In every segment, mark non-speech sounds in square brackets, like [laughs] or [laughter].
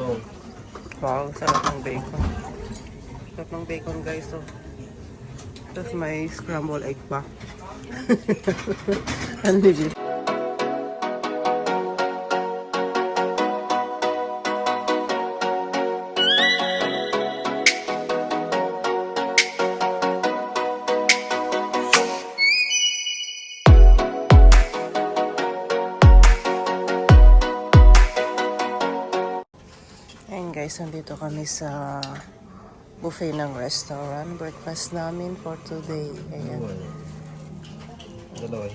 Oo. Wow, sarap ng bacon. Sarap ng bacon guys, oh. Tapos may scrambled egg pa. [laughs] Ang legit. Guys, nandito kami sa buffet ng restaurant. Breakfast namin for today. Ayan,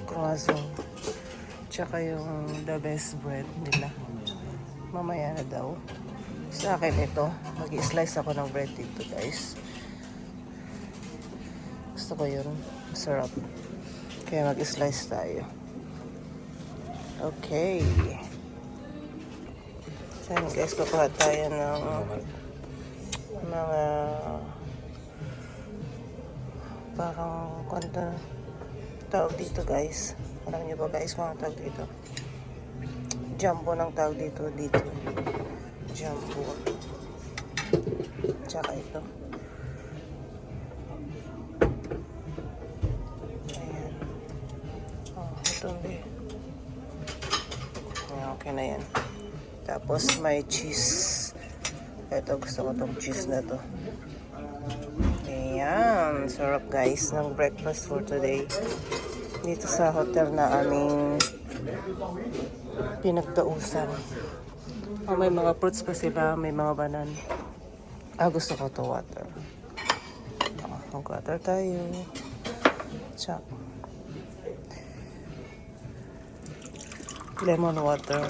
croissant. Tsaka yung the best bread nila. Mamaya na daw. Sa akin ito, mag-slice ako ng bread dito guys. Gusto ko yun. Masarap. Kaya mag-slice tayo. Okay. Saan guys, kukuha tayo ng mga parang kwanta tawag dito guys. Alam niyo ba guys kung ang tawag dito? Jumbo ng tawag dito dito. Jumbo. Tsaka ito. Ayan. Oh, ito. Ayan, okay na yan. Tapos may cheese. Ito gusto ko tong cheese na to. Ayan. Sarap guys ng breakfast for today. Dito sa hotel na aming pinagtausan. Oh, may mga fruits pa sila. May mga banan. Ah, gusto ko to water. Oh, mag-water tayo. Chop. Lemon water.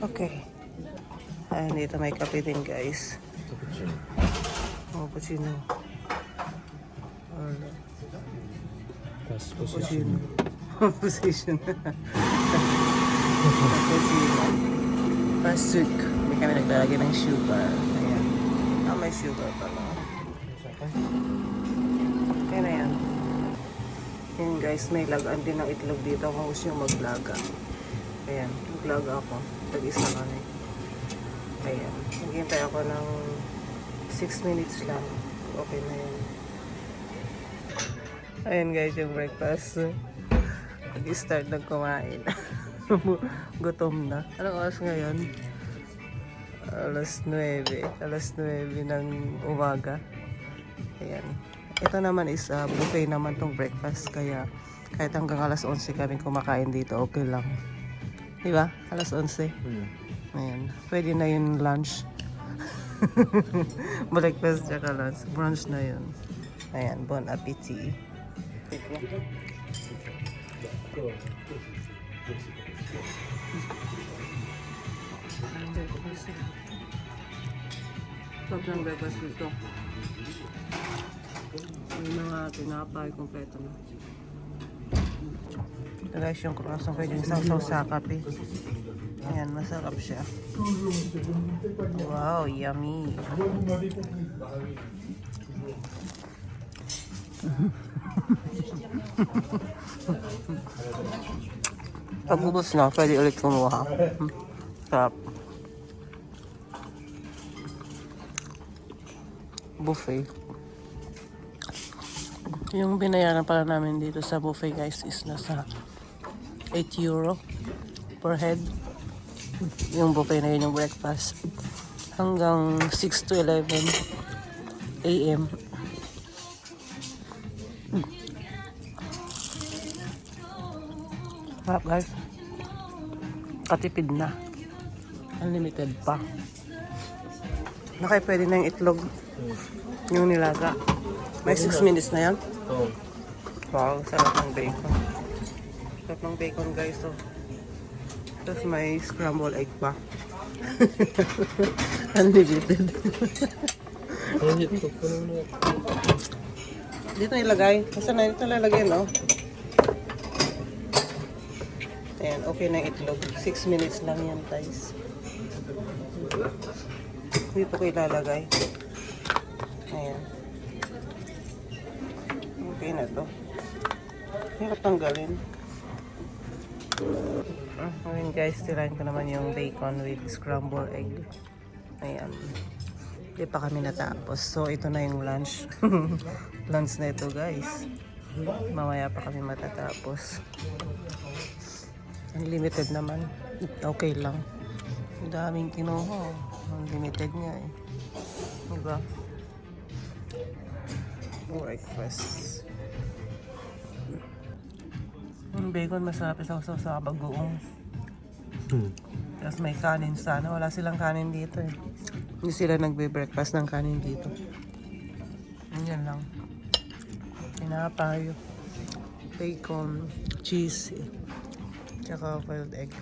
Okay. Ayan, dito may kape din guys. Oh, cappuccino. Or, Fast cappuccino. Position. cappuccino. [laughs] Pasuk. [laughs] Hindi kami naglalagay ng sugar. Ayan. Ah, may sugar pala. Okay na yan. Yan guys, may lagaan din ng itlog dito kung gusto nyo maglaga. Ayan, maglaga ako. Tag-isa kami. Ayan, naghihintay ako ng 6 minutes lang. Okay na yan. Ayan guys, yung breakfast. Nag-start na kumain. [laughs] Gutom na. Anong oras ngayon? Alas 9. Alas 9 ng umaga. Ayan. Ito naman is uh, buffet naman tong breakfast. Kaya kahit hanggang alas 11 kami kumakain dito, okay lang. Di ba? Alas 11. Hmm. Ayan. Pwede na yung lunch. [laughs] breakfast tsaka lunch. Brunch na yun. Ayan. Bon appetit. Sarap ng breakfast dito. May mga tinapay, kompleto na. Ito guys yung croissant pwede yung sausaw sa kape. Ayan, masarap siya. Wow, yummy. [laughs] Pag ubos na, pwede ulit kumuha. Sarap. Buffet. Yung binayaran pala namin dito sa buffet guys is nasa 8 euro per head. Yung buffet na yun yung breakfast. Hanggang 6 to 11 a.m. Harap guys. Katipid na. Unlimited pa. Nakay pwede na yung itlog. Yung nilaga. May 6 minutes na yan. Oo. Wow, sarap ng bacon. Sarap ng bacon guys, oh. Tapos may scrambled egg pa. [laughs] Unlimited. Dito ilagay. Kasi na dito lalagay, no? Ayan, okay na itlog. 6 minutes lang yan, guys. Dito ko ilalagay. Ayan. Okay na to. Hirap tanggalin. Ngayon guys, tirahin ko naman yung bacon with scrambled egg. Ayan. Hindi pa kami natapos. So, ito na yung lunch. [laughs] lunch na ito guys. Mamaya pa kami matatapos. Unlimited naman. Okay lang. Ang daming kinuha. Unlimited nga eh. Diba? Breakfast. Yung bacon masarap isaw-saw sa bagoong. Hmm. Tapos may kanin sana. Wala silang kanin dito eh. Hindi sila nagbe-breakfast ng kanin dito. Yan lang. Pinapayo. Bacon, cheese, eh. tsaka boiled egg.